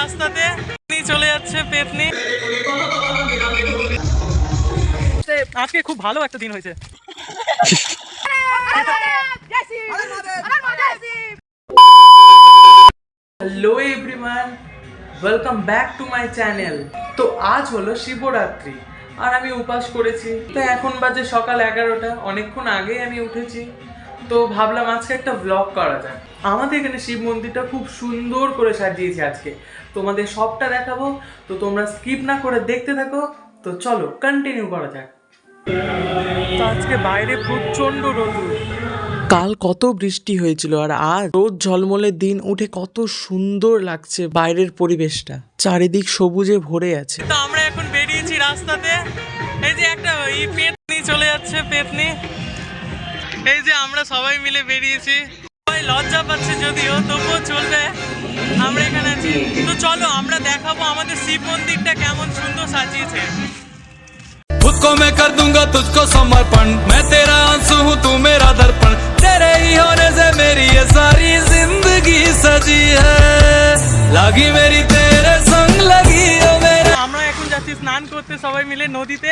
রাস্তাতে চলে যাচ্ছে পেতনি। আজকে খুব ভালো একটা দিন হয়েছে। Hello everyone welcome back to my channel তো আজ হলো শিবরাত্রি, আর আমি উপাস করেছি। তো এখন বাজে সকাল এগারোটা, অনেকক্ষণ আগেই আমি উঠেছি। তো ভাবলাম আজকে একটা ব্লগ করা যাক। আমাদের এখানে শিব মন্দিরটা খুব সুন্দর করে সাজিয়েছি আজকে। তোমাদের সবটা দেখাবো, তো তোমরা স্কিপ না করে দেখতে থাকো। তো চলো কন্টিনিউ করা যাক। তো আজকে বাইরে প্রচণ্ড রোদ। কাল কত বৃষ্টি হয়েছিল আর আজ রোদ ঝলমলে দিন উঠে কত সুন্দর লাগছে বাইরের পরিবেশটা। চারিদিক সবুজে ভরে আছে। তো আমরা এখন বেরিয়েছি রাস্তাতে। এই যে একটা পেতনি চলে যাচ্ছে, পেতনি। এই যে আমরা সবাই মিলে বেরিয়েছি সবাই লজ্জা পাচ্ছে যদিও তবুও চলবে আমরা এখানে আছি তো চলো আমরা দেখাবো আমাদের শিব মন্দিরটা কেমন সুন্দর সাজিয়েছে खुद को मैं कर दूंगा तुझको समर्पण मैं तेरा आंसू हूँ तू मेरा दर्पण तेरे ही होने से मेरी ये सारी जिंदगी सजी है लगी मेरी तेरे संग लगी ओ मेरे আমরা এখন যাচ্ছি স্নান করতে সবাই মিলে নদীতে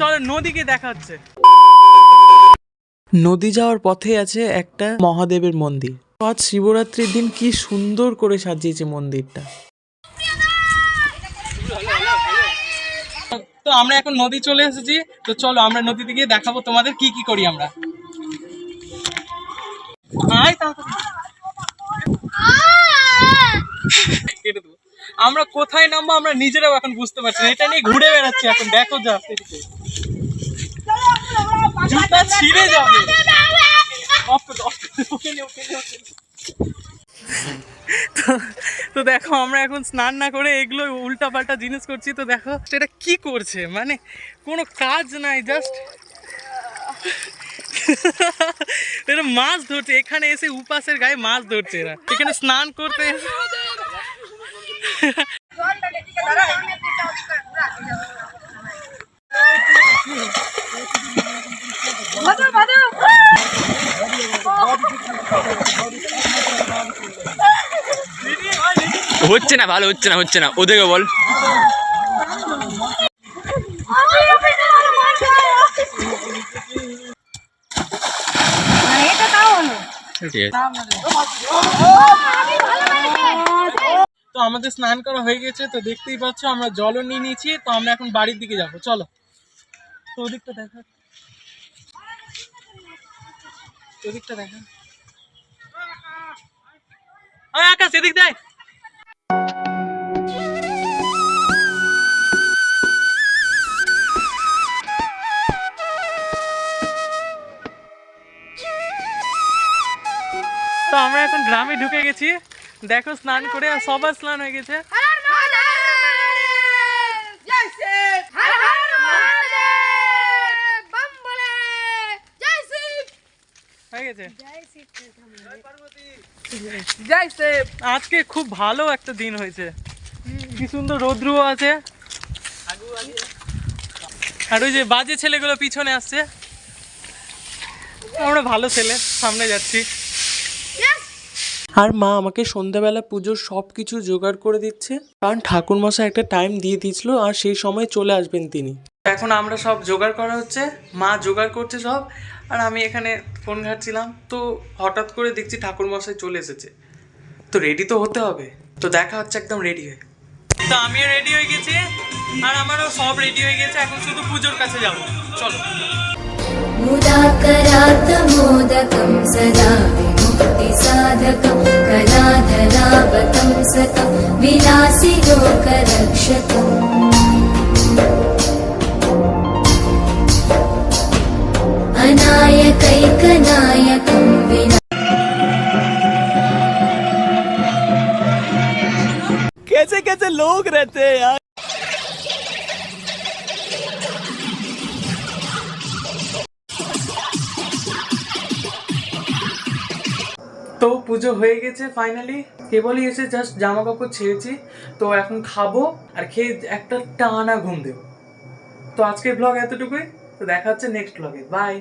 চলো নদীকে দেখা হচ্ছে। নদী যাওয়ার পথে আছে একটা মহাদেবের মন্দির। আজ শিবরাত্রির দিন কি সুন্দর করে সাজিয়েছে মন্দিরটা। তো আমরা এখন নদী চলে এসেছি তো চলো আমরা নদীতে গিয়ে দেখাবো তোমাদের কি কি করি আমরা। আয় তাড়াতাড়ি। কেটে দেবো। আমরা কোথায় নামবো আমরা নিজেরাও এখন বুঝতে পারছি না। এটা নিয়ে ঘুরে বেড়াচ্ছি এখন, দেখো যা জুতা ছিঁড়ে যাবে। তো- দেখো, আমরা এখন স্নান না করে এগুলো উল্টা পাল্টা জিনিস করছি, তো দেখো এটা কি করছে? মানে কোনো কাজ নাই জাস্ট এরা মাছ ধরছে, এখানে এসে উপাসের গায়ে মাছ ধরছে এরা। এখানে স্নান করতে হচ্ছে না ভালো হচ্ছে না হচ্ছে না। ওদেরকে বল। হলো। ঠিক আছে। তো আমাদের স্নান করা হয়ে গেছে, তো দেখতেই পাচ্ছ আমরা জলও নিয়ে নিয়েছি, তো আমরা এখন বাড়ির দিকে যাব, চলো। তো ওদিকটা দেখা। ওদিকটা দেখা। আকাশ, এদিক দেয় তো আমরা এখন গ্রামে ঢুকে গেছি। দেখো স্নান করে আর সবার স্নান হয়ে গেছে। হয়ে গেছে। আজকে খুব ভালো একটা দিন হয়েছে। কি সুন্দর রৌদ্রও আছে। আর ওই যে বাজে ছেলেগুলো পিছনে আসছে। আমরা ভালো ছেলে সামনে যাচ্ছি। আর মা আমাকে সন্ধ্যাবেলা পুজোর সব কিছু জোগাড় করে দিচ্ছে। কারণ ঠাকুরমশা একটা টাইম দিয়ে দিয়েছিল আর সেই সময় চলে আসবেন তিনি। এখন আমরা সব জোগাড় করা হচ্ছে, মা জোগাড় করছে সব, আর আমি এখানে ফোন ঘাটছিলাম। তো হঠাৎ করে দেখছি ঠাকুরমশাই চলে এসেছে। তো রেডি তো হতে হবে। তো দেখা হচ্ছে একদম রেডি হয়ে। তো আমিও রেডি হয়ে গেছি, আর আমারও সব রেডি হয়ে গেছে। এখন শুধু পুজোর কাছে যাব। চলো। মোদকম সদা भक्तिसाधकं कलाधरावतं सतं विलासि लोकरक्षकम् अनायकैकनायकं विना कैसे कैसे लोग रहते हैं यार। পুজো হয়ে গেছে ফাইনালি কেবলই এসে জাস্ট জামা কাপড় ছেড়েছি। তো এখন খাব আর খেয়ে একটা টানা ঘুম দেবো। তো আজকের ব্লগ এতটুকুই। তো দেখা হচ্ছে নেক্সট ব্লগে বাই